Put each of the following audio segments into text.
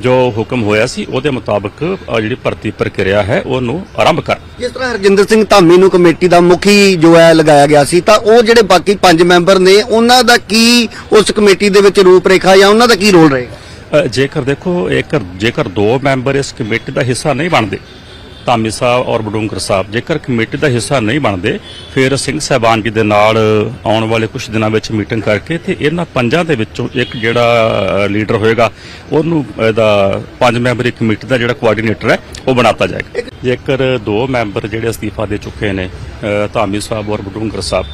ਜੋ ਹੁਕਮ ਹੋਇਆ ਸੀ ਉਹਦੇ ਮੁਤਾਬਕ ਅ, ਜਿਹੜੀ ਭਰਤੀ ਪ੍ਰਕਿਰਿਆ ਹੈ ਉਹਨੂੰ ਆਰੰਭ ਕਰ। ਜਿਸ ਤਰ੍ਹਾਂ ਹਰਜਿੰਦਰ ਸਿੰਘ ਧਾਮੀ ਨੂੰ ਕਮੇਟੀ ਦਾ ਮੁਖੀ ਜੋ ਹੈ ਲਗਾਇਆ ਗਿਆ ਸੀ ਤਾਂ ਉਹ ਜਿਹੜੇ ਬਾਕੀ ਪੰਜ ਮੈਂਬਰ ਨੇ ਉਹਨਾਂ ਦਾ ਕੀ ਉਸ ਕਮੇਟੀ ਦੇ ਵਿੱਚ ਰੂਪਰੇਖਾ ਜਾਂ ਉਹਨਾਂ ਦਾ ਕੀ ਰੋਲ ਰਹੇਗਾ ਅ, ਜੇਕਰ ਦੇਖੋ ਇੱਕ ਜੇਕਰ ਦੋ ਮੈਂਬਰ ਇਸ ਕਮੇਟੀ ਦਾ ਹਿੱਸਾ ਨਹੀਂ ਬਣਦੇ ਧਾਮੀ ਸਾਹਿਬ ਔਰ ਬਡੂੰਗਰ ਸਾਹਿਬ। ਜੇਕਰ ਕਮੇਟੀ ਦਾ ਹਿੱਸਾ ਨਹੀਂ ਬਣਦੇ, ਫਿਰ ਸਿੰਘ ਸਾਹਿਬਾਨ ਜੀ ਦੇ ਨਾਲ ਆਉਣ ਵਾਲੇ ਕੁਝ ਦਿਨਾਂ ਵਿੱਚ ਮੀਟਿੰਗ ਕਰਕੇ ਤੇ ਇਹਨਾਂ ਪੰਜਾਂ ਦੇ ਵਿੱਚੋਂ ਇੱਕ ਜਿਹੜਾ ਲੀਡਰ ਹੋਏਗਾ, ਉਹਨੂੰ ਇਹਦਾ ਪੰਜ ਮੈਂਬਰੀ ਕਮੇਟੀ ਦਾ ਜਿਹੜਾ ਕੋਆਰਡੀਨੇਟਰ ਹੈ, ਉਹ ਬਣਾਤਾ ਜਾਏਗਾ। ਜੇਕਰ ਦੋ ਮੈਂਬਰ ਜਿਹੜੇ ਅਸਤੀਫਾ ਦੇ ਚੁੱਕੇ ਨੇ ਧਾਮੀ ਸਾਹਿਬ ਔਰ ਬਡੂੰਗਰ ਸਾਹਿਬ,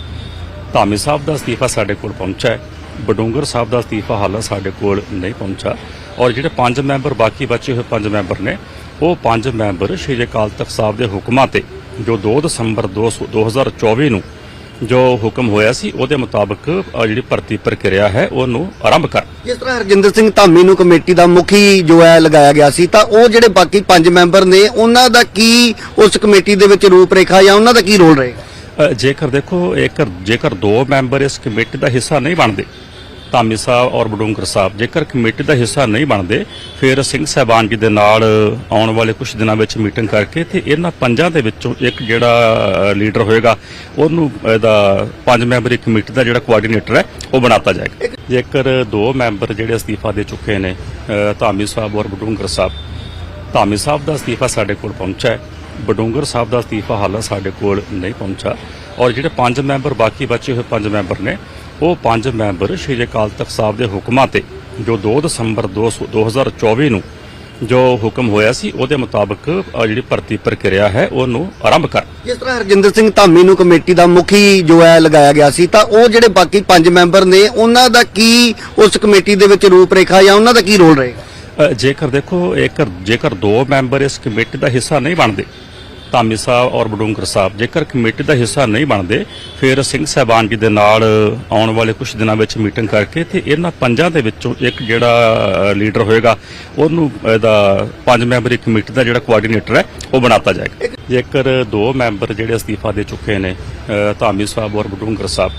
ਧਾਮੀ ਸਾਹਿਬ ਦਾ ਅਸਤੀਫਾ ਸਾਡੇ ਕੋਲ ਪਹੁੰਚਾ ਹੈ। ਬਡੂੰਗਰ ਸਾਹਿਬ ਦਾ ਅਸਤੀਫਾ ਹਾਲੇ ਸਾਡੇ ਕੋਲ ਨਹੀਂ ਪਹੁੰਚਾ ਔਰ ਜਿਹੜੇ ਪੰਜ ਮੈਂਬਰ ਬਾਕੀ ਬਚੇ ਹੋਏ ਪੰਜ ਮੈਂਬਰ ਨੇ ਉਹ ਪੰਜ ਮੈਂਬਰ ਸ਼੍ਰੀ ਅਕਾਲ ਤਖਤ ਸਾਹਿਬ ਦੇ ਹੁਕਮਾਂ ਤੇ ਜੋ 2 ਦਸੰਬਰ 2 2024 ਨੂੰ ਜੋ ਹੁਕਮ ਹੋਇਆ ਸੀ ਉਹਦੇ ਮੁਤਾਬਕ ਜਿਹੜੀ ਭਰਤੀ ਪ੍ਰਕਿਰਿਆ ਹੈ ਉਹਨੂੰ ਆਰੰਭ ਕਰ। ਜਿਸ ਤਰ੍ਹਾਂ ਹਰਜਿੰਦਰ ਸਿੰਘ ਧਾਮੀ ਨੂੰ ਕਮੇਟੀ ਦਾ ਮੁਖੀ ਜੋ ਹੈ ਲਗਾਇਆ ਗਿਆ ਸੀ ਤਾਂ ਉਹ ਜਿਹੜੇ ਬਾਕੀ ਪੰਜ ਮੈਂਬਰ ਨੇ ਉਹਨਾਂ ਦਾ ਕੀ ਉਸ ਕਮੇਟੀ ਦੇ ਵਿੱਚ ਰੂਪਰੇਖਾ ਜਾਂ ਉਹਨਾਂ ਦਾ ਕੀ ਰੋਲ ਰਹੇਗਾ ਜੇਕਰ ਦੇਖੋ ਇੱਕ ਜੇਕਰ ਦੋ ਮੈਂਬਰ ਇਸ ਕਮੇਟੀ ਦਾ ਹਿੱਸਾ ਨਹੀਂ ਬਣਦੇ ਧਾਮੀ ਸਾਹਿਬ ਔਰ ਬਡੂੰਗਰ ਸਾਹਿਬ। ਜੇਕਰ ਕਮੇਟੀ ਦਾ ਹਿੱਸਾ ਨਹੀਂ ਬਣਦੇ, ਫਿਰ ਸਿੰਘ ਸਾਹਿਬਾਨ ਜੀ ਦੇ ਨਾਲ ਆਉਣ ਵਾਲੇ ਕੁਝ ਦਿਨਾਂ ਵਿੱਚ ਮੀਟਿੰਗ ਕਰਕੇ ਤੇ ਇਹਨਾਂ ਪੰਜਾਂ ਦੇ ਵਿੱਚੋਂ ਇੱਕ ਜਿਹੜਾ ਲੀਡਰ ਹੋਏਗਾ, ਉਹਨੂੰ ਇਹਦਾ ਪੰਜ ਮੈਂਬਰੀ ਕਮੇਟੀ ਦਾ ਜਿਹੜਾ ਕੋਆਰਡੀਨੇਟਰ ਹੈ, ਉਹ ਬਣਾਤਾ ਜਾਏਗਾ। ਜੇਕਰ ਦੋ ਮੈਂਬਰ ਜਿਹੜੇ ਅਸਤੀਫਾ ਦੇ ਚੁੱਕੇ ਨੇ ਧਾਮੀ ਸਾਹਿਬ ਔਰ ਬਡੂੰਗਰ ਸਾਹਿਬ, ਧਾਮੀ ਸਾਹਿਬ ਦਾ ਅਸਤੀਫਾ ਸਾਡੇ ਕੋਲ ਪਹੁੰਚਾ ਹੈ। ਬਡੂੰਗਰ ਸਾਹਿਬ ਦਾ ਅਸਤੀਫਾ ਹਾਲੇ ਸਾਡੇ ਕੋਲ ਨਹੀਂ ਪਹੁੰਚਾ ਔਰ ਜਿਹੜੇ ਪੰਜ ਮੈਂਬਰ ਬਾਕੀ ਬਚੇ ਹੋਏ ਪੰਜ ਮੈਂਬਰ ਨੇ ਉਹ ਪੰਜ ਮੈਂਬਰ ਸ਼੍ਰੀ ਅਕਾਲ ਤਖਤ ਸਾਹਿਬ ਦੇ ਹੁਕਮਾਂ ਤੇ ਜੋ 2 ਦਸੰਬਰ 2 2024 ਨੂੰ ਜੋ ਹੁਕਮ ਹੋਇਆ ਸੀ ਉਹਦੇ ਮੁਤਾਬਕ ਜਿਹੜੀ ਭਰਤੀ ਪ੍ਰਕਿਰਿਆ ਹੈ ਉਹਨੂੰ ਆਰੰਭ ਕਰ। ਜਿਸ ਤਰ੍ਹਾਂ ਹਰਜਿੰਦਰ ਸਿੰਘ ਧਾਮੀ ਨੂੰ ਕਮੇਟੀ ਦਾ ਮੁਖੀ ਜੋ ਹੈ ਲਗਾਇਆ ਗਿਆ ਸੀ ਤਾਂ ਉਹ ਜਿਹੜੇ ਬਾਕੀ ਪੰਜ ਮੈਂਬਰ ਨੇ ਉਹਨਾਂ ਦਾ ਕੀ ਉਸ ਕਮੇਟੀ ਦੇ ਵਿੱਚ ਰੂਪਰੇਖਾ ਜਾਂ ਉਹਨਾਂ ਦਾ ਕੀ ਰੋਲ ਰਹੇਗਾ? ਜੇਕਰ ਦੇਖੋ ਇੱਕ ਜੇਕਰ ਦੋ ਮੈਂਬਰ ਇਸ ਕਮੇਟੀ ਦਾ ਹਿੱਸਾ ਨਹੀਂ ਬਣਦੇ ਧਾਮੀ ਸਾਹਿਬ ਔਰ ਬਡੂੰਗਰ ਸਾਹਿਬ, ਜੇਕਰ ਕਮੇਟੀ ਦਾ ਹਿੱਸਾ ਨਹੀਂ ਬਣਦੇ, ਫਿਰ ਸਿੰਘ ਸਾਹਿਬਾਨ ਜੀ ਦੇ ਨਾਲ ਆਉਣ ਵਾਲੇ ਕੁਝ ਦਿਨਾਂ ਵਿੱਚ ਮੀਟਿੰਗ ਕਰਕੇ ਤੇ ਇਹਨਾਂ ਪੰਜਾਂ ਦੇ ਵਿੱਚੋਂ ਇੱਕ ਜਿਹੜਾ ਲੀਡਰ ਹੋਏਗਾ, ਉਹਨੂੰ ਇਹਦਾ ਪੰਜ ਮੈਂਬਰੀ ਕਮੇਟੀ ਦਾ ਜਿਹੜਾ ਕੋਆਰਡੀਨੇਟਰ ਹੈ, ਉਹ ਬਣਾਤਾ ਜਾਏਗਾ। ਜੇਕਰ ਦੋ ਮੈਂਬਰ ਜਿਹੜੇ ਅਸਤੀਫਾ ਦੇ ਚੁੱਕੇ ਨੇ ਧਾਮੀ ਸਾਹਿਬ ਔਰ ਬਡੂੰਗਰ ਸਾਹਿਬ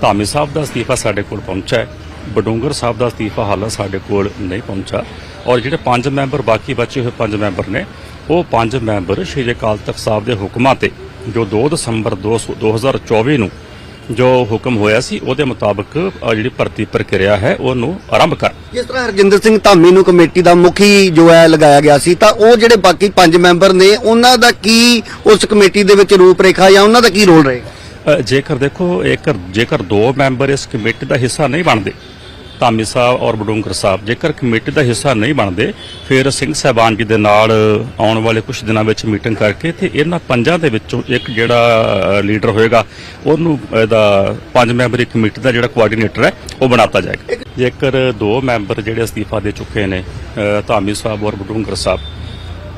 ਧਾਮੀ ਸਾਹਿਬ ਦਾ ਅਸਤੀਫਾ ਸਾਡੇ ਕੋਲ ਪਹੁੰਚਾ ਹੈ, ਬਡੂੰਗਰ ਸਾਹਿਬ ਦਾ ਅਸਤੀਫਾ ਹਾਲੇ ਸਾਡੇ ਕੋਲ ਨਹੀਂ ਪਹੁੰਚਾ ਔਰ ਜਿਹੜੇ ਪੰਜ ਮੈਂਬਰ ਬਾਕੀ ਬਚੇ ਹੋਏ ਪੰਜ ਮੈਂਬਰ ਨੇ ਉਹ ਪੰਜ ਮੈਂਬਰ ਸ਼੍ਰੀ ਅਕਾਲ ਤਖਤ ਸਾਹਿਬ ਦੇ ਹੁਕਮਾਂ ਤੇ ਜੋ 2 ਦਸੰਬਰ 2 2024 ਨੂੰ ਜੋ ਹੁਕਮ ਹੋਇਆ ਸੀ ਉਹਦੇ ਮੁਤਾਬਕ ਜਿਹੜੀ ਭਰਤੀ ਪ੍ਰਕਿਰਿਆ ਹੈ ਉਹਨੂੰ ਆਰੰਭ ਕਰ। ਜਿਸ ਤਰ੍ਹਾਂ ਹਰਜਿੰਦਰ ਸਿੰਘ ਧਾਮੀ ਨੂੰ ਕਮੇਟੀ ਦਾ ਮੁਖੀ ਜੋ ਹੈ ਲਗਾਇਆ ਗਿਆ ਸੀ ਤਾਂ ਉਹ ਜਿਹੜੇ ਬਾਕੀ ਪੰਜ ਮੈਂਬਰ ਨੇ ਉਹਨਾਂ ਦਾ ਕੀ ਉਸ ਕਮੇਟੀ ਦੇ ਵਿੱਚ ਰੂਪਰੇਖਾ ਜਾਂ ਉਹਨਾਂ ਦਾ ਕੀ ਰੋਲ ਰਹੇਗਾ ਜੇਕਰ ਦੇਖੋ ਇੱਕ ਜੇਕਰ ਦੋ ਮੈਂਬਰ ਇਸ ਕਮੇਟੀ ਦਾ ਹਿੱਸਾ ਨਹੀਂ ਬਣਦੇ ਧਾਮੀ ਸਾਹਿਬ ਔਰ ਬਡੂੰਗਰ ਸਾਹਿਬ। ਜੇਕਰ ਕਮੇਟੀ ਦਾ ਹਿੱਸਾ ਨਹੀਂ ਬਣਦੇ, ਫਿਰ ਸਿੰਘ ਸਾਹਿਬਾਨ ਜੀ ਦੇ ਨਾਲ ਆਉਣ ਵਾਲੇ ਕੁਝ ਦਿਨਾਂ ਵਿੱਚ ਮੀਟਿੰਗ ਕਰਕੇ ਤੇ ਇਹਨਾਂ ਪੰਜਾਂ ਦੇ ਵਿੱਚੋਂ ਇੱਕ ਜਿਹੜਾ ਲੀਡਰ ਹੋਏਗਾ, ਉਹਨੂੰ ਇਹਦਾ ਪੰਜ ਮੈਂਬਰੀ ਕਮੇਟੀ ਦਾ ਜਿਹੜਾ ਕੋਆਰਡੀਨੇਟਰ ਹੈ, ਉਹ ਬਣਾਤਾ ਜਾਏਗਾ। ਜੇਕਰ ਦੋ ਮੈਂਬਰ ਜਿਹੜੇ ਅਸਤੀਫਾ ਦੇ ਚੁੱਕੇ ਨੇ ਧਾਮੀ ਸਾਹਿਬ ਔਰ ਬਡੂੰਗਰ ਸਾਹਿਬ,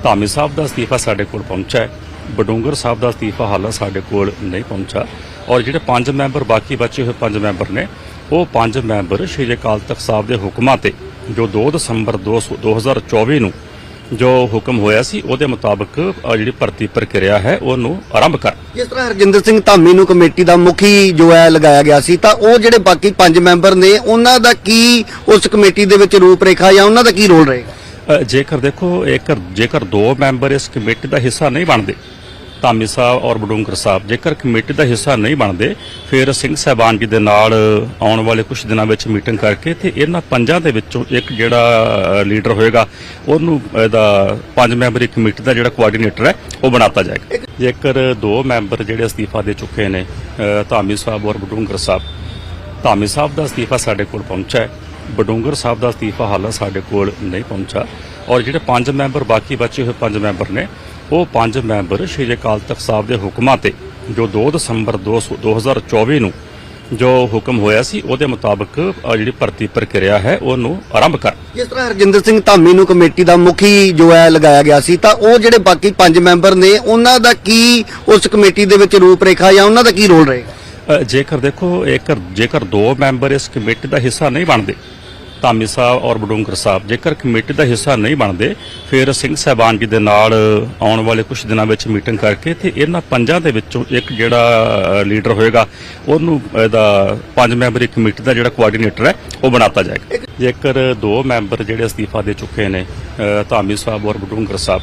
ਧਾਮੀ ਸਾਹਿਬ ਦਾ ਅਸਤੀਫਾ ਸਾਡੇ ਕੋਲ ਪਹੁੰਚਾ ਹੈ। ਬਡੂੰਗਰ ਸਾਹਿਬ ਦਾ ਅਸਤੀਫਾ ਹਾਲੇ ਸਾਡੇ ਕੋਲ ਨਹੀਂ ਪਹੁੰਚਾ ਔਰ ਜਿਹੜੇ ਪੰਜ ਮੈਂਬਰ ਬਾਕੀ ਬਚੇ ਹੋਏ ਪੰਜ ਮੈਂਬਰ ਨੇ ਉਹ ਪੰਜ ਮੈਂਬਰ ਸ਼੍ਰੀ ਅਕਾਲ ਤਖਤ ਸਾਹਿਬ ਦੇ ਹੁਕਮਾਂ ਤੇ ਜੋ 2 ਦਸੰਬਰ 2 2024 ਨੂੰ ਜੋ ਹੁਕਮ ਹੋਇਆ ਸੀ ਉਹਦੇ ਮੁਤਾਬਕ ਜਿਹੜੀ ਭਰਤੀ ਪ੍ਰਕਿਰਿਆ ਹੈ ਉਹਨੂੰ ਆਰੰਭ ਕਰ। ਜਿਸ ਤਰ੍ਹਾਂ ਹਰਜਿੰਦਰ ਸਿੰਘ ਧਾਮੀ ਨੂੰ ਕਮੇਟੀ ਦਾ ਮੁਖੀ ਜੋ ਹੈ ਲਗਾਇਆ ਗਿਆ ਸੀ ਤਾਂ ਉਹ ਜਿਹੜੇ ਬਾਕੀ ਪੰਜ ਮੈਂਬਰ ਨੇ ਉਹਨਾਂ ਦਾ ਕੀ ਉਸ ਕਮੇਟੀ ਦੇ ਵਿੱਚ ਰੂਪਰੇਖਾ ਜਾਂ ਉਹਨਾਂ ਦਾ ਕੀ ਰੋਲ ਰਹੇਗਾ ਜੇਕਰ ਦੇਖੋ ਇੱਕ ਜੇਕਰ ਦੋ ਮੈਂਬਰ ਇਸ ਕਮੇਟੀ ਦਾ ਹਿੱਸਾ ਨਹੀਂ ਬਣਦੇ ਧਾਮੀ ਸਾਹਿਬ ਔਰ ਬਡੂੰਗਰ ਸਾਹਿਬ। ਜੇਕਰ ਕਮੇਟੀ ਦਾ ਹਿੱਸਾ ਨਹੀਂ ਬਣਦੇ, ਫਿਰ ਸਿੰਘ ਸਾਹਿਬਾਨ ਜੀ ਦੇ ਨਾਲ ਆਉਣ ਵਾਲੇ ਕੁਝ ਦਿਨਾਂ ਵਿੱਚ ਮੀਟਿੰਗ ਕਰਕੇ ਤੇ ਇਹਨਾਂ ਪੰਜਾਂ ਦੇ ਵਿੱਚੋਂ ਇੱਕ ਜਿਹੜਾ ਲੀਡਰ ਹੋਏਗਾ, ਉਹਨੂੰ ਇਹਦਾ ਪੰਜ ਮੈਂਬਰੀ ਕਮੇਟੀ ਦਾ ਜਿਹੜਾ ਕੋਆਰਡੀਨੇਟਰ ਹੈ, ਉਹ ਬਣਾਤਾ ਜਾਏਗਾ। ਜੇਕਰ ਦੋ ਮੈਂਬਰ ਜਿਹੜੇ ਅਸਤੀਫਾ ਦੇ ਚੁੱਕੇ ਨੇ ਧਾਮੀ ਸਾਹਿਬ ਔਰ ਬਡੂੰਗਰ ਸਾਹਿਬ, ਧਾਮੀ ਸਾਹਿਬ ਦਾ ਅਸਤੀਫਾ ਸਾਡੇ ਕੋਲ ਪਹੁੰਚਾ ਹੈ। ਬਡੂੰਗਰ ਸਾਹਿਬ ਦਾ ਅਸਤੀਫਾ ਹਾਲੇ ਸਾਡੇ ਕੋਲ ਨਹੀਂ ਪਹੁੰਚਾ ਔਰ ਜਿਹੜੇ ਪੰਜ ਮੈਂਬਰ ਬਾਕੀ ਬਚੇ ਹੋਏ ਪੰਜ ਮੈਂਬਰ ਨੇ ਉਹ ਪੰਜ ਮੈਂਬਰ ਸ਼੍ਰੀ ਅਕਾਲ ਤਖਤ ਸਾਹਿਬ ਦੇ ਹੁਕਮਾਂ ਤੇ ਜੋ 2 ਦਸੰਬਰ 2 2024 ਨੂੰ ਜੋ ਹੁਕਮ ਹੋਇਆ ਸੀ ਉਹਦੇ ਮੁਤਾਬਕ ਜਿਹੜੀ ਭਰਤੀ ਪ੍ਰਕਿਰਿਆ ਹੈ ਉਹਨੂੰ ਆਰੰਭ ਕਰ। ਜਿਸ ਤਰ੍ਹਾਂ ਹਰਜਿੰਦਰ ਸਿੰਘ ਧਾਮੀ ਨੂੰ ਕਮੇਟੀ ਦਾ ਮੁਖੀ ਜੋ ਹੈ ਲਗਾਇਆ ਗਿਆ ਸੀ ਤਾਂ ਉਹ ਜਿਹੜੇ ਬਾਕੀ ਪੰਜ ਮੈਂਬਰ ਨੇ ਉਹਨਾਂ ਦਾ ਕੀ ਉਸ ਕਮੇਟੀ ਦੇ ਵਿੱਚ ਰੂਪਰੇਖਾ ਜਾਂ ਉਹਨਾਂ ਦਾ ਕੀ ਰੋਲ ਰਹੇਗਾ ਜੇਕਰ ਦੇਖੋ ਇੱਕ ਜੇਕਰ ਦੋ ਮੈਂਬਰ ਇਸ ਕਮੇਟੀ ਦਾ ਹਿੱਸਾ ਨਹੀਂ ਬਣਦੇ ਧਾਮੀ ਸਾਹਿਬ ਔਰ ਬਡੂੰਗਰ ਸਾਹਿਬ। ਜੇਕਰ ਕਮੇਟੀ ਦਾ ਹਿੱਸਾ ਨਹੀਂ ਬਣਦੇ, ਫਿਰ ਸਿੰਘ ਸਾਹਿਬਾਨ ਜੀ ਦੇ ਨਾਲ ਆਉਣ ਵਾਲੇ ਕੁਝ ਦਿਨਾਂ ਵਿੱਚ ਮੀਟਿੰਗ ਕਰਕੇ ਤੇ ਇਹਨਾਂ ਪੰਜਾਂ ਦੇ ਵਿੱਚੋਂ ਇੱਕ ਜਿਹੜਾ ਲੀਡਰ ਹੋਏਗਾ, ਉਹਨੂੰ ਇਹਦਾ ਪੰਜ ਮੈਂਬਰੀ ਕਮੇਟੀ ਦਾ ਜਿਹੜਾ ਕੋਆਰਡੀਨੇਟਰ ਹੈ, ਉਹ ਬਣਾਤਾ ਜਾਏਗਾ। ਜੇਕਰ ਦੋ ਮੈਂਬਰ ਜਿਹੜੇ ਅਸਤੀਫਾ ਦੇ ਚੁੱਕੇ ਨੇ ਧਾਮੀ ਸਾਹਿਬ ਔਰ ਬਡੂੰਗਰ ਸਾਹਿਬ,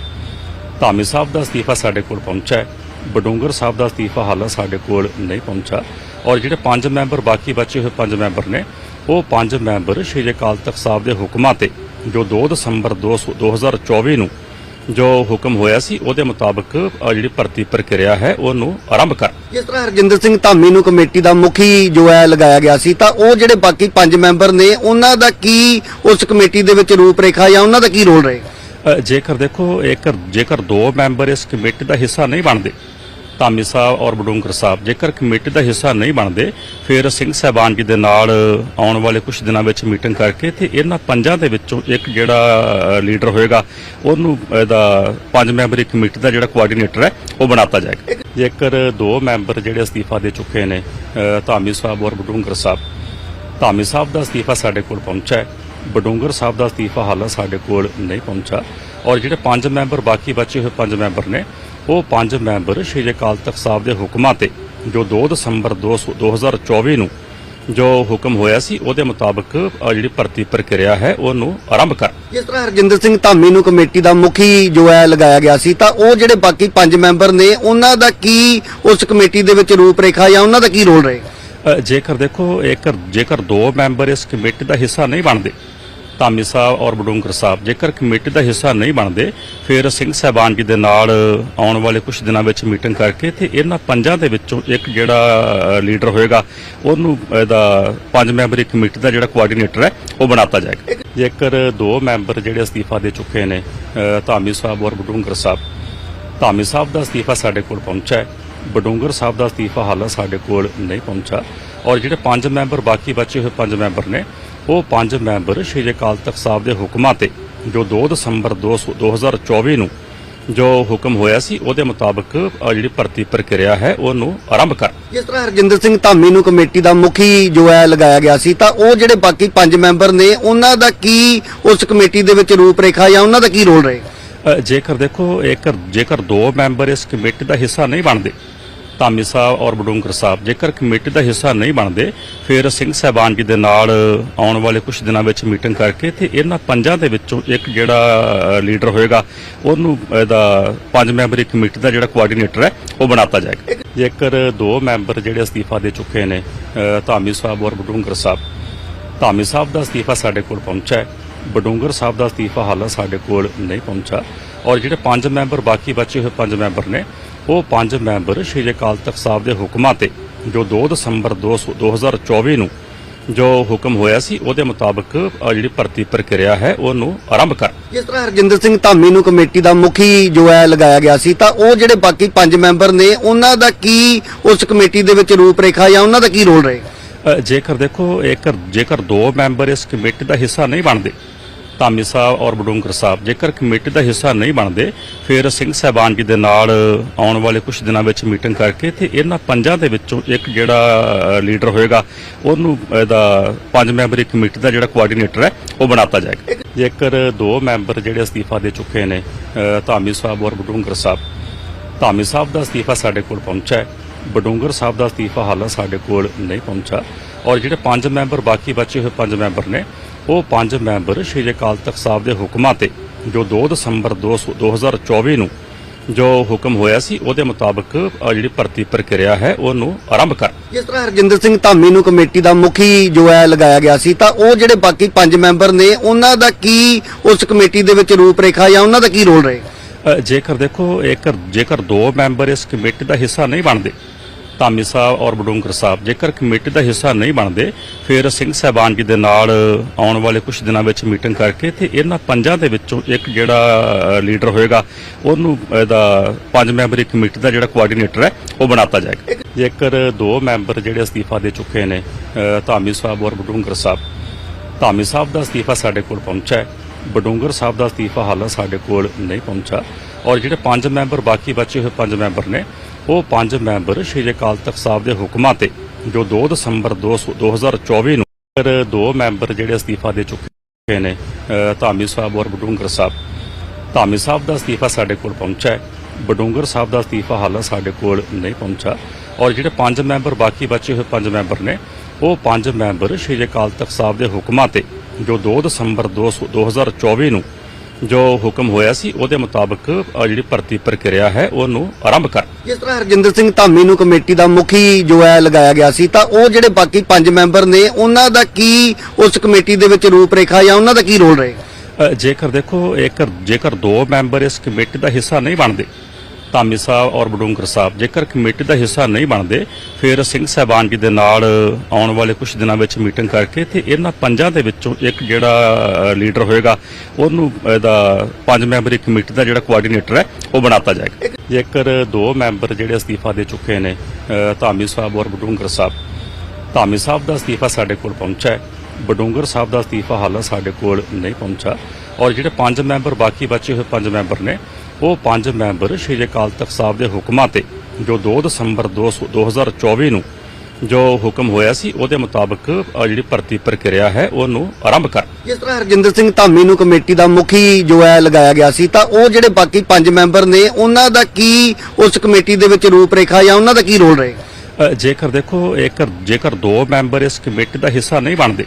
ਧਾਮੀ ਸਾਹਿਬ ਦਾ ਅਸਤੀਫਾ ਸਾਡੇ ਕੋਲ ਪਹੁੰਚਾ ਹੈ। ਬਡੂੰਗਰ ਸਾਹਿਬ ਦਾ ਅਸਤੀਫਾ ਹਾਲੇ ਸਾਡੇ ਕੋਲ ਨਹੀਂ ਪਹੁੰਚਾ ਔਰ ਜਿਹੜੇ ਪੰਜ ਮੈਂਬਰ ਬਾਕੀ ਬਚੇ ਹੋਏ ਪੰਜ ਮੈਂਬਰ ਨੇ ਉਹ ਪੰਜ ਮੈਂਬਰ ਸ਼੍ਰੀ ਅਕਾਲ ਤਖਤ ਸਾਹਿਬ ਦੇ ਹੁਕਮਾਂ ਤੇ ਜੋ 2 ਦਸੰਬਰ 2 2024 ਨੂੰ ਜੋ ਹੁਕਮ ਹੋਇਆ ਸੀ ਉਹਦੇ ਮੁਤਾਬਕ ਜਿਹੜੀ ਭਰਤੀ ਪ੍ਰਕਿਰਿਆ ਹੈ ਉਹਨੂੰ ਆਰੰਭ ਕਰ। ਜਿਸ ਤਰ੍ਹਾਂ ਹਰਜਿੰਦਰ ਸਿੰਘ ਧਾਮੀ ਨੂੰ ਕਮੇਟੀ ਦਾ ਮੁਖੀ ਜੋ ਹੈ ਲਗਾਇਆ ਗਿਆ ਸੀ ਤਾਂ ਉਹ ਜਿਹੜੇ ਬਾਕੀ ਪੰਜ ਮੈਂਬਰ ਨੇ ਉਹਨਾਂ ਦਾ ਕੀ ਉਸ ਕਮੇਟੀ ਦੇ ਵਿੱਚ ਰੂਪਰੇਖਾ ਜਾਂ ਉਹਨਾਂ ਦਾ ਕੀ ਰੋਲ ਰਹੇਗਾ ਜੇਕਰ ਦੇਖੋ ਇੱਕ ਜੇਕਰ ਦੋ ਮੈਂਬਰ ਇਸ ਕਮੇਟੀ ਦਾ ਹਿੱਸਾ ਨਹੀਂ ਬਣਦੇ ਧਾਮੀ ਸਾਹਿਬ ਔਰ ਬਡੂੰਗਰ ਸਾਹਿਬ। ਜੇਕਰ ਕਮੇਟੀ ਦਾ ਹਿੱਸਾ ਨਹੀਂ ਬਣਦੇ, ਫਿਰ ਸਿੰਘ ਸਾਹਿਬਾਨ ਜੀ ਦੇ ਨਾਲ ਆਉਣ ਵਾਲੇ ਕੁਝ ਦਿਨਾਂ ਵਿੱਚ ਮੀਟਿੰਗ ਕਰਕੇ ਤੇ ਇਹਨਾਂ ਪੰਜਾਂ ਦੇ ਵਿੱਚੋਂ ਇੱਕ ਜਿਹੜਾ ਲੀਡਰ ਹੋਏਗਾ, ਉਹਨੂੰ ਇਹਦਾ ਪੰਜ ਮੈਂਬਰੀ ਕਮੇਟੀ ਦਾ ਜਿਹੜਾ ਕੋਆਰਡੀਨੇਟਰ ਹੈ, ਉਹ ਬਣਾਤਾ ਜਾਏਗਾ। ਜੇਕਰ ਦੋ ਮੈਂਬਰ ਜਿਹੜੇ ਅਸਤੀਫਾ ਦੇ ਚੁੱਕੇ ਨੇ ਧਾਮੀ ਸਾਹਿਬ ਔਰ ਬਡੂੰਗਰ ਸਾਹਿਬ, ਧਾਮੀ ਸਾਹਿਬ ਦਾ ਅਸਤੀਫਾ ਸਾਡੇ ਕੋਲ ਪਹੁੰਚਾ ਹੈ। ਬਡੂੰਗਰ ਸਾਹਿਬ ਦਾ ਅਸਤੀਫਾ ਹਾਲੇ ਸਾਡੇ ਕੋਲ ਨਹੀਂ ਪਹੁੰਚਾ ਔਰ ਜਿਹੜੇ ਪੰਜ ਮੈਂਬਰ ਬਾਕੀ ਬਚੇ ਹੋਏ ਪੰਜ ਮੈਂਬਰ ਨੇ ਉਹ ਪੰਜ ਮੈਂਬਰ ਸ਼੍ਰੀ ਅਕਾਲ ਤਖਤ ਸਾਹਿਬ ਦੇ ਹੁਕਮਾਂ ਤੇ ਜੋ 2 ਦਸੰਬਰ 2 2024 ਨੂੰ ਜੋ ਹੁਕਮ ਹੋਇਆ ਸੀ ਉਹਦੇ ਮੁਤਾਬਕ ਜਿਹੜੀ ਭਰਤੀ ਪ੍ਰਕਿਰਿਆ ਹੈ ਉਹਨੂੰ ਆਰੰਭ ਕਰ। ਜਿਸ ਤਰ੍ਹਾਂ ਹਰਜਿੰਦਰ ਸਿੰਘ ਧਾਮੀ ਨੂੰ ਕਮੇਟੀ ਦਾ ਮੁਖੀ ਜੋ ਹੈ ਲਗਾਇਆ ਗਿਆ ਸੀ ਤਾਂ ਉਹ ਜਿਹੜੇ ਬਾਕੀ ਪੰਜ ਮੈਂਬਰ ਨੇ ਉਹਨਾਂ ਦਾ ਕੀ ਉਸ ਕਮੇਟੀ ਦੇ ਵਿੱਚ ਰੂਪਰੇਖਾ ਜਾਂ ਉਹਨਾਂ ਦਾ ਕੀ ਰੋਲ ਰਹੇਗਾ ਜੇਕਰ ਦੇਖੋ ਇੱਕ ਜੇਕਰ ਦੋ ਮੈਂਬਰ ਇਸ ਕਮੇਟੀ ਦਾ ਹਿੱਸਾ ਨਹੀਂ ਬਣਦੇ ਧਾਮੀ ਸਾਹਿਬ ਔਰ ਬਡੂੰਗਰ ਸਾਹਿਬ। ਜੇਕਰ ਕਮੇਟੀ ਦਾ ਹਿੱਸਾ ਨਹੀਂ ਬਣਦੇ, ਫਿਰ ਸਿੰਘ ਸਾਹਿਬਾਨ ਜੀ ਦੇ ਨਾਲ ਆਉਣ ਵਾਲੇ ਕੁਝ ਦਿਨਾਂ ਵਿੱਚ ਮੀਟਿੰਗ ਕਰਕੇ ਤੇ ਇਹਨਾਂ ਪੰਜਾਂ ਦੇ ਵਿੱਚੋਂ ਇੱਕ ਜਿਹੜਾ ਲੀਡਰ ਹੋਏਗਾ, ਉਹਨੂੰ ਇਹਦਾ ਪੰਜ ਮੈਂਬਰੀ ਕਮੇਟੀ ਦਾ ਜਿਹੜਾ ਕੋਆਰਡੀਨੇਟਰ ਹੈ, ਉਹ ਬਣਾਤਾ ਜਾਏਗਾ। ਜੇਕਰ ਦੋ ਮੈਂਬਰ ਜਿਹੜੇ ਅਸਤੀਫਾ ਦੇ ਚੁੱਕੇ ਨੇ ਧਾਮੀ ਸਾਹਿਬ ਔਰ ਬਡੂੰਗਰ ਸਾਹਿਬ, ਧਾਮੀ ਸਾਹਿਬ ਦਾ ਅਸਤੀਫਾ ਸਾਡੇ ਕੋਲ ਪਹੁੰਚਾ ਹੈ। ਬਡੂੰਗਰ ਸਾਹਿਬ ਦਾ ਅਸਤੀਫਾ ਹਾਲੇ ਸਾਡੇ ਕੋਲ ਨਹੀਂ ਪਹੁੰਚਾ ਔਰ ਜਿਹੜੇ ਪੰਜ ਮੈਂਬਰ ਬਾਕੀ ਬਚੇ ਹੋਏ ਪੰਜ ਮੈਂਬਰ ਨੇ ਉਹ ਪੰਜ ਮੈਂਬਰ ਸ਼੍ਰੀ ਅਕਾਲ ਤਖਤ ਸਾਹਿਬ ਦੇ ਹੁਕਮਾਂ ਤੇ ਜੋ 2 ਦਸੰਬਰ 2 2024 ਨੂੰ ਜੋ ਹੁਕਮ ਹੋਇਆ ਸੀ ਉਹਦੇ ਮੁਤਾਬਕ ਜਿਹੜੀ ਭਰਤੀ ਪ੍ਰਕਿਰਿਆ ਹੈ ਉਹਨੂੰ ਆਰੰਭ ਕਰ। ਜਿਸ ਤਰ੍ਹਾਂ ਹਰਜਿੰਦਰ ਸਿੰਘ ਧਾਮੀ ਨੂੰ ਕਮੇਟੀ ਦਾ ਮੁਖੀ ਜੋ ਹੈ ਲਗਾਇਆ ਗਿਆ ਸੀ ਤਾਂ ਉਹ ਜਿਹੜੇ ਬਾਕੀ ਪੰਜ ਮੈਂਬਰ ਨੇ ਉਹਨਾਂ ਦਾ ਕੀ ਉਸ ਕਮੇਟੀ ਦੇ ਵਿੱਚ ਰੂਪਰੇਖਾ ਜਾਂ ਉਹਨਾਂ ਦਾ ਕੀ ਰੋਲ ਰਹੇਗਾ ਜੇਕਰ ਦੇਖੋ ਇੱਕ ਜੇਕਰ ਦੋ ਮੈਂਬਰ ਇਸ ਕਮੇਟੀ ਦਾ ਹਿੱਸਾ ਨਹੀਂ ਬਣਦੇ ਧਾਮੀ ਸਾਹਿਬ ਔਰ ਬਡੂੰਗਰ ਸਾਹਿਬ। ਜੇਕਰ ਕਮੇਟੀ ਦਾ ਹਿੱਸਾ ਨਹੀਂ ਬਣਦੇ, ਫਿਰ ਸਿੰਘ ਸਾਹਿਬਾਨ ਜੀ ਦੇ ਨਾਲ ਆਉਣ ਵਾਲੇ ਕੁਝ ਦਿਨਾਂ ਵਿੱਚ ਮੀਟਿੰਗ ਕਰਕੇ ਤੇ ਇਹਨਾਂ ਪੰਜਾਂ ਦੇ ਵਿੱਚੋਂ ਇੱਕ ਜਿਹੜਾ ਲੀਡਰ ਹੋਏਗਾ, ਉਹਨੂੰ ਇਹਦਾ ਪੰਜ ਮੈਂਬਰੀ ਕਮੇਟੀ ਦਾ ਜਿਹੜਾ ਕੋਆਰਡੀਨੇਟਰ ਹੈ, ਉਹ ਬਣਾਤਾ ਜਾਏਗਾ। ਜੇਕਰ ਦੋ ਮੈਂਬਰ ਜਿਹੜੇ ਅਸਤੀਫਾ ਦੇ ਚੁੱਕੇ ਨੇ ਧਾਮੀ ਸਾਹਿਬ ਔਰ ਬਡੂੰਗਰ ਸਾਹਿਬ, ਧਾਮੀ ਸਾਹਿਬ ਦਾ ਅਸਤੀਫਾ ਸਾਡੇ ਕੋਲ ਪਹੁੰਚਾ ਹੈ। ਬਡੂੰਗਰ ਸਾਹਿਬ ਦਾ ਅਸਤੀਫਾ ਹਾਲੇ ਸਾਡੇ ਕੋਲ ਨਹੀਂ ਪਹੁੰਚਾ ਔਰ ਜਿਹੜੇ ਪੰਜ ਮੈਂਬਰ ਬਾਕੀ ਬਚੇ ਹੋਏ ਪੰਜ ਮੈਂਬਰ ਨੇ ਉਹ ਪੰਜ ਮੈਂਬਰ ਸ਼੍ਰੀ ਅਕਾਲ ਤਖਤ ਸਾਹਿਬ ਦੇ ਹੁਕਮਾਂ ਤੇ ਜੋ 2 ਦਸੰਬਰ 2 2024 ਨੂੰ ਜੋ ਹੁਕਮ ਹੋਇਆ ਸੀ ਉਹਦੇ ਮੁਤਾਬਕ ਜਿਹੜੀ ਭਰਤੀ ਪ੍ਰਕਿਰਿਆ ਹੈ ਉਹਨੂੰ ਆਰੰਭ ਕਰ। ਜਿਸ ਤਰ੍ਹਾਂ ਹਰਜਿੰਦਰ ਸਿੰਘ ਧਾਮੀ ਨੂੰ ਕਮੇਟੀ ਦਾ ਮੁਖੀ ਜੋ ਹੈ ਲਗਾਇਆ ਗਿਆ ਸੀ ਤਾਂ ਉਹ ਜਿਹੜੇ ਬਾਕੀ ਪੰਜ ਮੈਂਬਰ ਨੇ ਉਹਨਾਂ ਦਾ ਕੀ ਉਸ ਕਮੇਟੀ ਦੇ ਵਿੱਚ ਰੂਪਰੇਖਾ ਜਾਂ ਉਹਨਾਂ ਦਾ ਕੀ ਰੋਲ ਰਹੇਗਾ ਜੇਕਰ ਦੇਖੋ ਇੱਕ ਜੇਕਰ ਦੋ ਮੈਂਬਰ ਇਸ ਕਮੇਟੀ ਦਾ ਹਿੱਸਾ ਨਹੀਂ ਬਣਦੇ ਧਾਮੀ ਸਾਹਿਬ ਔਰ ਬਡੂੰਗਰ ਸਾਹਿਬ। ਜੇਕਰ ਕਮੇਟੀ ਦਾ ਹਿੱਸਾ ਨਹੀਂ ਬਣਦੇ, ਫਿਰ ਸਿੰਘ ਸਾਹਿਬਾਨ ਜੀ ਦੇ ਨਾਲ ਆਉਣ ਵਾਲੇ ਕੁਝ ਦਿਨਾਂ ਵਿੱਚ ਮੀਟਿੰਗ ਕਰਕੇ ਤੇ ਇਹਨਾਂ ਪੰਜਾਂ ਦੇ ਵਿੱਚੋਂ ਇੱਕ ਜਿਹੜਾ ਲੀਡਰ ਹੋਏਗਾ, ਉਹਨੂੰ ਇਹਦਾ ਪੰਜ ਮੈਂਬਰੀ ਕਮੇਟੀ ਦਾ ਜਿਹੜਾ ਕੋਆਰਡੀਨੇਟਰ ਹੈ, ਉਹ ਬਣਾਤਾ ਜਾਏਗਾ। ਜੇਕਰ ਦੋ ਮੈਂਬਰ ਜਿਹੜੇ ਅਸਤੀਫਾ ਦੇ ਚੁੱਕੇ ਨੇ ਧਾਮੀ ਸਾਹਿਬ ਔਰ ਬਡੂੰਗਰ ਸਾਹਿਬ, ਧਾਮੀ ਸਾਹਿਬ ਦਾ ਅਸਤੀਫਾ ਸਾਡੇ ਕੋਲ ਪਹੁੰਚਾ ਹੈ, ਬਡੂੰਗਰ ਸਾਹਿਬ ਦਾ ਅਸਤੀਫਾ ਹਾਲੇ ਸਾਡੇ ਕੋਲ ਨਹੀਂ ਪਹੁੰਚਾ ਔਰ ਜਿਹੜੇ ਪੰਜ ਮੈਂਬਰ ਬਾਕੀ ਬਚੇ ਹੋਏ ਪੰਜ ਮੈਂਬਰ ਨੇ ਉਹ ਪੰਜ ਮੈਂਬਰ ਸ਼੍ਰੀ ਅਕਾਲ ਤਖਤ ਸਾਹਿਬ ਦੇ ਹੁਕਮਾਂ ਤੇ ਜੋ 2 ਦਸੰਬਰ 2 2024 ਨੂੰ ਜੋ ਹੁਕਮ ਹੋਇਆ ਸੀ ਉਹਦੇ ਮੁਤਾਬਕ ਜਿਹੜੀ ਭਰਤੀ ਪ੍ਰਕਿਰਿਆ ਹੈ ਉਹਨੂੰ ਆਰੰਭ ਕਰ। ਜਿਸ ਤਰ੍ਹਾਂ ਹਰਜਿੰਦਰ ਸਿੰਘ ਧਾਮੀ ਨੂੰ ਕਮੇਟੀ ਦਾ ਮੁਖੀ ਜੋ ਹੈ ਲਗਾਇਆ ਗਿਆ ਸੀ ਤਾਂ ਉਹ ਜਿਹੜੇ ਬਾਕੀ ਪੰਜ ਮੈਂਬਰ ਨੇ ਉਹਨਾਂ ਦਾ ਕੀ ਉਸ ਕਮੇਟੀ ਦੇ ਵਿੱਚ ਰੂਪਰੇਖਾ ਜਾਂ ਉਹਨਾਂ ਦਾ ਕੀ ਰੋਲ ਰਹੇਗਾ ਜੇਕਰ ਦੇਖੋ ਇੱਕ ਜੇਕਰ ਦੋ ਮੈਂਬਰ ਇਸ ਕਮੇਟੀ ਦਾ ਹਿੱਸਾ ਨਹੀਂ ਬਣਦੇ ਧਾਮੀ ਸਾਹਿਬ ਔਰ ਬਡੂੰਗਰ ਸਾਹਿਬ। ਜੇਕਰ ਕਮੇਟੀ ਦਾ ਹਿੱਸਾ ਨਹੀਂ ਬਣਦੇ, ਫਿਰ ਸਿੰਘ ਸਾਹਿਬਾਨ ਜੀ ਦੇ ਨਾਲ ਆਉਣ ਵਾਲੇ ਕੁਝ ਦਿਨਾਂ ਵਿੱਚ ਮੀਟਿੰਗ ਕਰਕੇ ਤੇ ਇਹਨਾਂ ਪੰਜਾਂ ਦੇ ਵਿੱਚੋਂ ਇੱਕ ਜਿਹੜਾ ਲੀਡਰ ਹੋਏਗਾ, ਉਹਨੂੰ ਇਹਦਾ ਪੰਜ ਮੈਂਬਰੀ ਕਮੇਟੀ ਦਾ ਜਿਹੜਾ ਕੋਆਰਡੀਨੇਟਰ ਹੈ, ਉਹ ਬਣਾਤਾ ਜਾਏਗਾ। ਜੇਕਰ ਦੋ ਮੈਂਬਰ ਜਿਹੜੇ ਅਸਤੀਫਾ ਦੇ ਚੁੱਕੇ ਨੇ ਧਾਮੀ ਸਾਹਿਬ ਔਰ ਬਡੂੰਗਰ ਸਾਹਿਬ, ਧਾਮੀ ਸਾਹਿਬ ਦਾ ਅਸਤੀਫਾ ਸਾਡੇ ਕੋਲ ਪਹੁੰਚਾ ਹੈ। ਬਡੂੰਗਰ ਸਾਹਿਬ ਦਾ ਅਸਤੀਫਾ ਹਾਲੇ ਸਾਡੇ ਕੋਲ ਨਹੀਂ ਪਹੁੰਚਾ ਔਰ ਜਿਹੜੇ ਪੰਜ ਮੈਂਬਰ ਬਾਕੀ ਬਚੇ ਹੋਏ ਪੰਜ ਮੈਂਬਰ ਨੇ ਉਹ ਪੰਜ ਮੈਂਬਰ ਸ਼੍ਰੀ ਅਕਾਲ ਤਖਤ ਸਾਹਿਬ ਦੇ ਹੁਕਮਾਂ ਤੇ, ਜੋ 2 ਦਸੰਬਰ 2 2024 ਨੂੰ ਪਰ ਦੋ ਮੈਂਬਰ ਜਿਹੜੇ ਅਸਤੀਫਾ ਦੇ ਚੁੱਕੇ ਨੇ ਧਾਮੀ ਸਾਹਿਬ ਔਰ ਬਡੂੰਗਰ ਸਾਹਿਬ। ਧਾਮੀ ਸਾਹਿਬ ਦਾ ਅਸਤੀਫਾ ਸਾਡੇ ਕੋਲ ਪਹੁੰਚਾ ਹੈ। ਬਡੂੰਗਰ ਸਾਹਿਬ ਦਾ ਅਸਤੀਫਾ ਹਾਲੇ ਸਾਡੇ ਕੋਲ ਨਹੀਂ ਪਹੁੰਚਾ ਔਰ ਜਿਹੜੇ ਪੰਜ ਮੈਂਬਰ ਬਾਕੀ ਬਚੇ ਹੋਏ ਪੰਜ ਮੈਂਬਰ ਨੇ, ਉਹ ਪੰਜ ਮੈਂਬਰ ਸ਼੍ਰੀ ਅਕਾਲ ਤਖਤ ਸਾਹਿਬ ਦੇ ਹੁਕਮਾਂ ਤੇ, ਜੋ 2 ਦਸੰਬਰ 2 2024 ਨੂੰ ਜੋ ਹੁਕਮ ਹੋਇਆ ਸੀ ਉਹਦੇ ਮੁਤਾਬਕ ਜਿਹੜੀ ਭਰਤੀ ਪ੍ਰਕਿਰਿਆ ਹੈ ਉਹਨੂੰ ਆਰੰਭ ਕਰ। ਜਿਸ ਤਰ੍ਹਾਂ ਹਰਜਿੰਦਰ ਸਿੰਘ ਧਾਮੀ ਨੂੰ ਕਮੇਟੀ ਦਾ ਮੁਖੀ ਜੋ ਹੈ ਲਗਾਇਆ ਗਿਆ ਸੀ ਤਾਂ ਉਹ ਜਿਹੜੇ ਬਾਕੀ ਪੰਜ ਮੈਂਬਰ ਨੇ ਉਹਨਾਂ ਦਾ ਕੀ ਉਸ ਕਮੇਟੀ ਦੇ ਵਿੱਚ ਰੂਪਰੇਖਾ ਜਾਂ ਉਹਨਾਂ ਦਾ ਕੀ ਰੋਲ ਰਹੇਗਾ? ਜੇਕਰ ਦੇਖੋ ਇੱਕ ਜੇਕਰ ਦੋ ਮੈਂਬਰ ਇਸ ਕਮੇਟੀ ਦਾ ਹਿੱਸਾ ਨਹੀਂ ਬਣਦੇ ਧਾਮੀ ਸਾਹਿਬ ਔਰ ਬਡੂੰਗਰ ਸਾਹਿਬ। ਜੇਕਰ ਕਮੇਟੀ ਦਾ ਹਿੱਸਾ ਨਹੀਂ ਬਣਦੇ, ਫਿਰ ਸਿੰਘ ਸਾਹਿਬਾਨ ਜੀ ਦੇ ਨਾਲ ਆਉਣ ਵਾਲੇ ਕੁਝ ਦਿਨਾਂ ਵਿੱਚ ਮੀਟਿੰਗ ਕਰਕੇ ਤੇ ਇਹਨਾਂ ਪੰਜਾਂ ਦੇ ਵਿੱਚੋਂ ਇੱਕ ਜਿਹੜਾ ਲੀਡਰ ਹੋਏਗਾ, ਉਹਨੂੰ ਇਹਦਾ ਪੰਜ ਮੈਂਬਰੀ ਕਮੇਟੀ ਦਾ ਜਿਹੜਾ ਕੋਆਰਡੀਨੇਟਰ ਹੈ, ਉਹ ਬਣਾਤਾ ਜਾਏਗਾ। ਜੇਕਰ ਦੋ ਮੈਂਬਰ ਜਿਹੜੇ ਅਸਤੀਫਾ ਦੇ ਚੁੱਕੇ ਨੇ ਧਾਮੀ ਸਾਹਿਬ ਔਰ ਬਡੂੰਗਰ ਸਾਹਿਬ, ਧਾਮੀ ਸਾਹਿਬ ਦਾ ਅਸਤੀਫਾ ਸਾਡੇ ਕੋਲ ਪਹੁੰਚਾ ਹੈ। ਬਡੂੰਗਰ ਸਾਹਿਬ ਦਾ ਅਸਤੀਫਾ ਹਾਲੇ ਸਾਡੇ ਕੋਲ ਨਹੀਂ ਪਹੁੰਚਾ ਔਰ ਜਿਹੜੇ ਪੰਜ ਮੈਂਬਰ ਬਾਕੀ ਬਚੇ ਹੋਏ ਪੰਜ ਮੈਂਬਰ ਨੇ ਉਹ ਪੰਜ ਮੈਂਬਰ ਸ਼੍ਰੀ ਅਕਾਲ ਤਖਤ ਸਾਹਿਬ ਦੇ ਹੁਕਮਾਂ ਤੇ ਜੋ 2 ਦਸੰਬਰ 2 2024 ਨੂੰ ਜੋ ਹੁਕਮ ਹੋਇਆ ਸੀ ਉਹਦੇ ਮੁਤਾਬਕ ਜਿਹੜੀ ਭਰਤੀ ਪ੍ਰਕਿਰਿਆ ਹੈ ਉਹਨੂੰ ਆਰੰਭ ਕਰ। ਜਿਸ ਤਰ੍ਹਾਂ ਹਰਜਿੰਦਰ ਸਿੰਘ ਧਾਮੀ ਨੂੰ ਕਮੇਟੀ ਦਾ ਮੁਖੀ ਜੋ ਹੈ ਲਗਾਇਆ ਗਿਆ ਸੀ ਤਾਂ ਉਹ ਜਿਹੜੇ ਬਾਕੀ ਪੰਜ ਮੈਂਬਰ ਨੇ ਉਹਨਾਂ ਦਾ ਕੀ ਉਸ ਕਮੇਟੀ ਦੇ ਵਿੱਚ ਰੂਪਰੇਖਾ ਜਾਂ ਉਹਨਾਂ ਦਾ ਕੀ ਰੋਲ ਰਹੇਗਾ? ਜੇਕਰ ਦੇਖੋ ਇੱਕ ਜੇਕਰ ਦੋ ਮੈਂਬਰ ਇਸ ਕਮੇਟੀ ਦਾ ਹਿੱਸਾ ਨਹੀਂ ਬਣਦੇ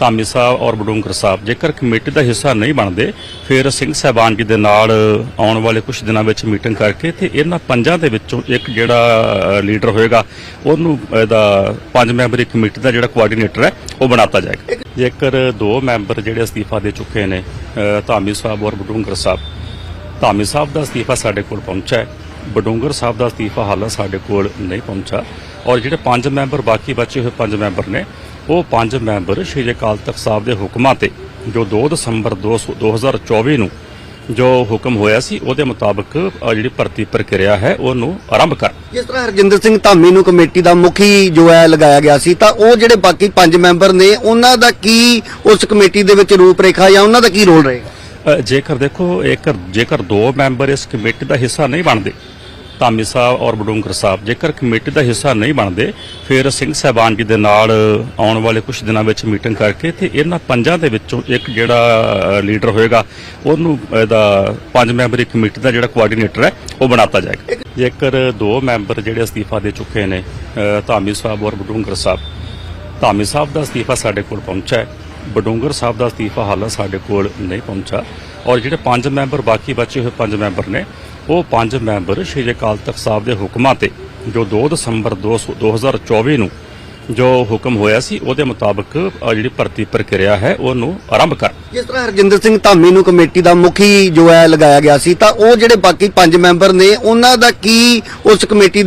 ਧਾਮੀ ਸਾਹਿਬ ਔਰ ਬਡੂੰਗਰ ਸਾਹਿਬ, ਜੇਕਰ ਕਮੇਟੀ ਦਾ ਹਿੱਸਾ ਨਹੀਂ ਬਣਦੇ, ਫਿਰ ਸਿੰਘ ਸਾਹਿਬਾਨ ਜੀ ਦੇ ਨਾਲ ਆਉਣ ਵਾਲੇ ਕੁਝ ਦਿਨਾਂ ਵਿੱਚ ਮੀਟਿੰਗ ਕਰਕੇ ਤੇ ਇਹਨਾਂ ਪੰਜਾਂ ਦੇ ਵਿੱਚੋਂ ਇੱਕ ਜਿਹੜਾ ਲੀਡਰ ਹੋਏਗਾ, ਉਹਨੂੰ ਇਹਦਾ ਪੰਜ ਮੈਂਬਰੀ ਕਮੇਟੀ ਦਾ ਜਿਹੜਾ ਕੋਆਰਡੀਨੇਟਰ ਹੈ, ਉਹ ਬਣਾਤਾ ਜਾਏਗਾ। ਜੇਕਰ ਦੋ ਮੈਂਬਰ ਜਿਹੜੇ ਅਸਤੀਫਾ ਦੇ ਚੁੱਕੇ ਨੇ ਧਾਮੀ ਸਾਹਿਬ ਔਰ ਬਡੂੰਗਰ ਸਾਹਿਬ, ਧਾਮੀ ਸਾਹਿਬ ਦਾ ਅਸਤੀਫਾ ਸਾਡੇ ਕੋਲ ਪਹੁੰਚਾ ਹੈ, ਬਡੂੰਗਰ ਸਾਹਿਬ ਦਾ ਅਸਤੀਫਾ ਹਾਲੇ ਸਾਡੇ ਕੋਲ ਨਹੀਂ ਪਹੁੰਚਾ ਔਰ ਜਿਹੜੇ ਪੰਜ ਮੈਂਬਰ ਬਾਕੀ ਬਚੇ ਹੋਏ ਪੰਜ ਮੈਂਬਰ ਨੇ ਉਹ ਪੰਜ ਮੈਂਬਰ ਸ਼੍ਰੀ ਅਕਾਲ ਤਖਤ ਸਾਹਿਬ ਦੇ ਹੁਕਮਾਂ ਤੇ ਜੋ 2 ਦਸੰਬਰ 2 2024 ਨੂੰ ਜੋ ਹੁਕਮ ਹੋਇਆ ਸੀ ਉਹਦੇ ਮੁਤਾਬਕ ਜਿਹੜੀ ਭਰਤੀ ਪ੍ਰਕਿਰਿਆ ਹੈ ਉਹਨੂੰ ਆਰੰਭ ਕਰ। ਜਿਸ ਤਰ੍ਹਾਂ ਹਰਜਿੰਦਰ ਸਿੰਘ ਧਾਮੀ ਨੂੰ ਕਮੇਟੀ ਦਾ ਮੁਖੀ ਜੋ ਹੈ ਲਗਾਇਆ ਗਿਆ ਸੀ ਤਾਂ ਉਹ ਜਿਹੜੇ ਬਾਕੀ ਪੰਜ ਮੈਂਬਰ ਨੇ ਉਹਨਾਂ ਦਾ ਕੀ ਉਸ ਕਮੇਟੀ ਦੇ ਵਿੱਚ ਰੂਪਰੇਖਾ ਜਾਂ ਉਹਨਾਂ ਦਾ ਕੀ ਰੋਲ ਰਹੇਗਾ? ਜੇਕਰ ਦੇਖੋ ਇੱਕ ਜੇਕਰ ਦੋ ਮੈਂਬਰ ਇਸ ਕਮੇਟੀ ਦਾ ਹਿੱਸਾ ਨਹੀਂ ਬਣਦੇ ਧਾਮੀ ਸਾਹਿਬ ਔਰ ਬਡੂੰਗਰ ਸਾਹਿਬ। ਜੇਕਰ ਕਮੇਟੀ ਦਾ ਹਿੱਸਾ ਨਹੀਂ ਬਣਦੇ, ਫਿਰ ਸਿੰਘ ਸਾਹਿਬਾਨ ਜੀ ਦੇ ਨਾਲ ਆਉਣ ਵਾਲੇ ਕੁਝ ਦਿਨਾਂ ਵਿੱਚ ਮੀਟਿੰਗ ਕਰਕੇ ਤੇ ਇਹਨਾਂ ਪੰਜਾਂ ਦੇ ਵਿੱਚੋਂ ਇੱਕ ਜਿਹੜਾ ਲੀਡਰ ਹੋਏਗਾ, ਉਹਨੂੰ ਇਹਦਾ ਪੰਜ ਮੈਂਬਰੀ ਕਮੇਟੀ ਦਾ ਜਿਹੜਾ ਕੋਆਰਡੀਨੇਟਰ ਹੈ, ਉਹ ਬਣਾਤਾ ਜਾਏਗਾ। ਜੇਕਰ ਦੋ ਮੈਂਬਰ ਜਿਹੜੇ ਅਸਤੀਫਾ ਦੇ ਚੁੱਕੇ ਨੇ ਧਾਮੀ ਸਾਹਿਬ ਔਰ ਬਡੂੰਗਰ ਸਾਹਿਬ, ਧਾਮੀ ਸਾਹਿਬ ਦਾ ਅਸਤੀਫਾ ਸਾਡੇ ਕੋਲ ਪਹੁੰਚਾ ਹੈ। ਬਡੂੰਗਰ ਸਾਹਿਬ ਦਾ ਅਸਤੀਫਾ ਹਾਲੇ ਸਾਡੇ ਕੋਲ ਨਹੀਂ ਪਹੁੰਚਾ ਔਰ ਜਿਹੜੇ ਪੰਜ ਮੈਂਬਰ ਬਾਕੀ ਬਚੇ ਹੋਏ ਪੰਜ ਮੈਂਬਰ ਨੇ ਉਹ ਪੰਜ ਮੈਂਬਰ ਸ਼੍ਰੀ ਅਕਾਲ ਤਖਤ ਸਾਹਿਬ ਦੇ ਹੁਕਮਾਂ ਤੇ, ਜੋ 2 ਦਸੰਬਰ 2024 ਨੂੰ ਜੋ ਹੁਕਮ ਹੋਇਆ ਸੀ, ਉਹਦੇ ਮੁਤਾਬਕ ਜਿਹੜੀ ਭਰਤੀ ਪ੍ਰਕਿਰਿਆ ਹੈ, ਉਹਨੂੰ ਆਰੰਭ ਕਰ। ਜਿਸ ਤਰ੍ਹਾਂ ਹਰਜਿੰਦਰ ਸਿੰਘ ਧਾਮੀ ਨੂੰ ਕਮੇਟੀ ਦਾ ਮੁਖੀ ਜੋ ਹੈ ਲਗਾਇਆ ਗਿਆ ਸੀ, ਤਾਂ ਉਹ ਜਿਹੜੇ ਬਾਕੀ ਪੰਜ ਮੈਂਬਰ ਨੇ, ਉਹਨਾਂ ਦਾ ਕੀ ਉਸ ਕਮੇਟੀ